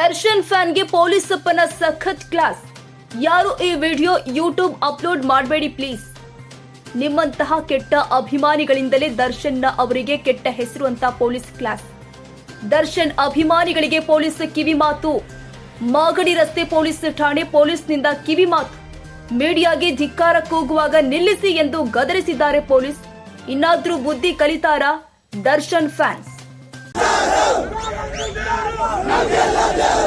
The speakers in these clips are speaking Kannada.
ದರ್ಶನ್ ಫ್ಯಾನ್ಗೆ ಪೊಲೀಸಪ್ಪನ ಸಖತ್ ಕ್ಲಾಸ್. ಯಾರು ಈ ವಿಡಿಯೋ ಯೂಟ್ಯೂಬ್ ಅಪ್ಲೋಡ್ ಮಾಡಬೇಡಿ ಪ್ಲೀಸ್. ನಿಮ್ಮಂತಹ ಕೆಟ್ಟ ಅಭಿಮಾನಿಗಳಿಂದಲೇ ದರ್ಶನ್ನ ಅವರಿಗೆ ಕೆಟ್ಟ ಹೆಸರು ಅಂತ ಪೊಲೀಸ್ ಕ್ಲಾಸ್. ದರ್ಶನ್ ಅಭಿಮಾನಿಗಳಿಗೆ ಪೊಲೀಸ್ ಕಿವಿ ಮಾತು. ಮಾಗಡಿ ರಸ್ತೆ ಪೊಲೀಸ್ ಠಾಣೆ ಪೊಲೀಸ್ನಿಂದ ಕಿವಿ ಮಾತು. ಮೀಡಿಯಾಗೆ ಧಿಕ್ಕಾರ ಕೂಗುವಾಗ ನಿಲ್ಲಿಸಿ ಎಂದು ಗದರಿಸಿದ್ದಾರೆ ಪೊಲೀಸ್. ಇನ್ನಾದ್ರೂ ಬುದ್ಧಿ ಕಲಿತಾರ ದರ್ಶನ್ ಫ್ಯಾನ್ಸ್ ದಯವಿಟ್ಟು ಯಾರು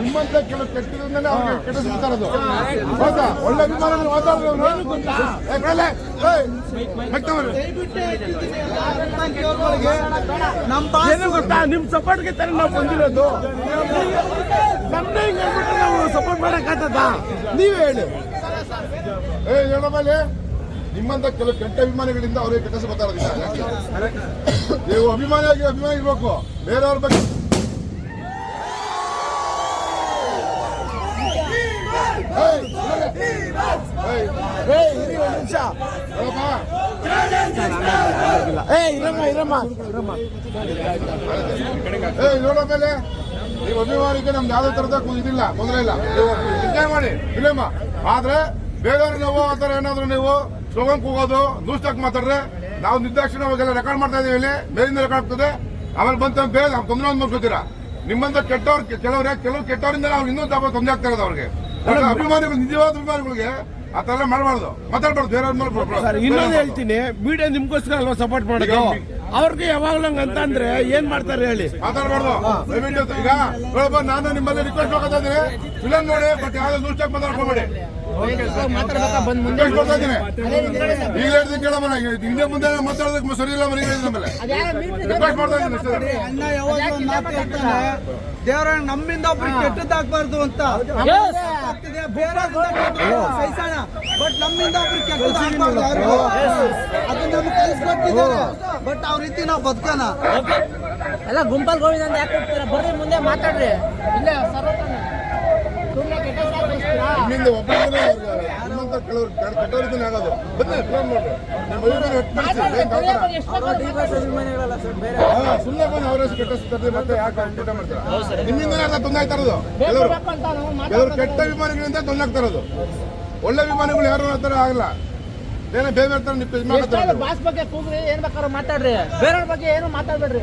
ನಿಮ್ಮಂತ ಕೆಲವು ಕೆಟ್ಟದಿಂದಲೇ ಅವ್ರಿಗೆ ಕೆಡಿಸ್ಬಿಡ್ತಾರದು ಹೌದಾ? ಒಳ್ಳೆ ಅಭಿಮಾನಿಗಳು ಮಾತಾಡಿದ್ರು ಗೊತ್ತಾ? ನಿಮ್ ಸಪೋರ್ಟ್ಗೆ ತಾನೇ ನಾವು ಬಂದಿರೋದು. ನಮ್ದೇ ಹಿಂಗ್ ಹೇಳ್ಬಿಟ್ರೆ ನಾವು ಸಪೋರ್ಟ್ ಮಾಡಕ್ಕಾಗ್ತದ ನೀವೇ ಹೇಳಿ. ಏ ಹೇಳಬಲ್ಲಿ ನಿಮ್ಮಂತ ಕೆಲವು ಕೆಟ್ಟ ಅಭಿಮಾನಿಗಳಿಂದ ಅವ್ರಿಗೆ ಕೆಟ್ಟ ಯಾಕೆ? ನೀವು ಅಭಿಮಾನಿಯಾಗಿ ಅಭಿಮಾನಿ ಇರ್ಬೇಕು ಬೇರೆಯವ್ರ ಬಗ್ಗೆ ಏಯ್ ಇರಮ್ಮ ಇರಮ್ಮ ಇರಮ್ಮ. ಏ ನೋಡೋ ಮೇಲೆ ನೀವು ಅಭಿಮಾನಿಗೆ ನಮ್ದು ಯಾವುದೇ ತರದ ಇದಿಲ್ಲ ತೊಂದರೆ ಇಲ್ಲ. ಚಿಂತೆ ಮಾಡಿ ಇಲ್ಲಮ್ಮ. ಆದ್ರೆ ಬೇರೆಯವ್ರಿಗೆ ನಾವು ಆ ಥರ ಏನಾದ್ರು ನೀವು ಸ್ಲೋಗನ್ ಕೂಗೋದು ನ್ಯೂಸ್ ಮಾತಾಡ್ರೆ ನಾವು ನಿರ್ದಾಕ್ಷಿಣ ಅವಾಗೆಲ್ಲ ರೆಕಾರ್ಡ್ ಮಾಡ್ತಾ ಇದೀವಿ ಇಲ್ಲಿ ಮೇಲಿಂದ ರೆಕಾರ್ಡ್ ಆಗ್ತದೆ. ಆಮೇಲೆ ಬಂತ ಬೇರೆ ನಾವು ತೊಂದರೆ ಒಂದು ಮಾಡ್ಕೋತೀರಾ ನಿಮ್ಮಂತ ಕೆಟ್ಟವ್ರು ಕೆಲವ್ರೆ ಕೆಲವು ಕೆಟ್ಟವರಿಂದ ನಾವು ಇನ್ನೂ ತೊಂದರೆ ಆಗ್ತಾ ಇರೋದು ಅವ್ರಿಗೆ. ಅಭಿಮಾನಿಗಳು ನಿಜವಾದ ಅಭಿಮಾನಿಗಳಿಗೆ ಆ ಥರ ಎಲ್ಲ ಮಾಡಬಾರ್ದು. ಮಾತಾಡ್ಬಾರ್ದು. ಬೇರೆ ಮೇಲೆ ಸರ್ ಇನ್ನೊಂದು ಹೇಳ್ತೀನಿ. ಮೀಡಿಯಾ ನಿಮ್ಗೋಸ್ಕರ ಅಲ್ವಾ ಸಪೋರ್ಟ್ ಮಾಡೋದು? ಅವ್ರಿಗೆ ಯಾವಾಗ್ಲೂ ಅಂತ ಅಂದ್ರೆ ಏನ್ ಮಾಡ್ತಾರೆ ಹೇಳಿ? ಮಾತಾಡ್ಬಾರ್ದು. ದಯವಿಟ್ಟು ಈಗ ನೋಡಪ್ಪ ನಾನು ನಿಮ್ಮಲ್ಲಿ ರಿಕ್ವೆಸ್ಟ್ ಮಾಡ್ತಾ ಇದ್ದೀನಿ. ಫಿಲಮ್ ನೋಡಿ ಬಟ್ ಯಾವ್ದು ನ್ಯೂಸ್ ಚಾಕ್ ಮಾತಾಡ್ಕೋಬೇಡಿ ಈಗ ಕೇಳಮ್ಮ ಹಿಂದೆ ಮುಂದೆ ಮಾತಾಡೋದಕ್ಕೆ ಸರಿ ಇಲ್ಲ ಮನೆ ರಿಕ್ವೆಸ್ಟ್ ಮಾಡ್ತಾ ಇದ್ದೀನಿ ದೇವರ ನಮ್ಮಿಂದ ಒಬ್ರಿಗೆ ಕೆಟ್ಟದಾಗಬಾರ್ದು ಅಂತ. ಸಹಿಸೋಣ. ಬಟ್ ನಮ್ಮಿಂದ ಕೆಟ್ಟದಾಗಬಾರ್ದು ಅದು ಅದನ್ನ ನಮ್ಗೆ ಕಲಿಸ್ಕೊಟ್ಟಿದ್ದಾರೆ ಬಟ್ ಅವ್ರ ರೀತಿ ನಾವು ಬದುಕೋಣ. ಎಲ್ಲ ಗುಂಪಲ್ ಗೋವಿಂದ ಅಂತ ಯಾಕೆ ಹೋಗ್ತೀರಾ ಬರ್ರಿ ಮುಂದೆ ಮಾತಾಡ್ರಿ. ಇಲ್ಲೇ ಸರ್ವತಾನೆ ಸುಮ್ಮನೆ ಕೆಟ್ಟ ಹೆಸ್ರು ಯಾಕ್ ಬಯಸ್ತೀರಾ? ನಿಮ್ಮಿಂದ ಒಬ್ಬರಿಂದ ನಿಮ್ಮಂತ ಕೆಲವರು ಆಗೋದು. ಬನ್ನಿ ನಿಮ್ಮ ಅಭಿಮಾನಿ ಹಾ, ಸುಮ್ನೆ ಬಂದು ಮತ್ತೆ ಯಾಕೆ ಕೆಟ್ಟ ಮಾಡ್ತಾರೆ? ನಿಮ್ಮಿಂದ ತೊಂದರೆ ಆಗ್ತಾ ಇರೋದು? ಕೆಲವರು ಬೇಕು ಅಂತ ನಾವು ಕೆಲವರು ಕೆಟ್ಟ ಅಭಿಮಾನಿಗಳಿಂದ ತೊಂದರೆ ಆಗ್ತಾ ಇರೋದು. ಒಳ್ಳೆ ವಿಮಾನಗಳು ಯಾರು ಆ ಥರ ಆಗಲ್ಲ. ಏನೋ ಬೇರೆ ಬೇರೆ ಥರ ಬಾಸ್ ಬಗ್ಗೆ ಕೂಗ್ರಿ ಏನ್ ಬೇಕಾದ್ರೂ ಮಾತಾಡ್ರಿ. ಬೇರೆಯವ್ರ ಬಗ್ಗೆ ಏನು ಮಾತಾಡ್ಬೇಡ್ರಿ.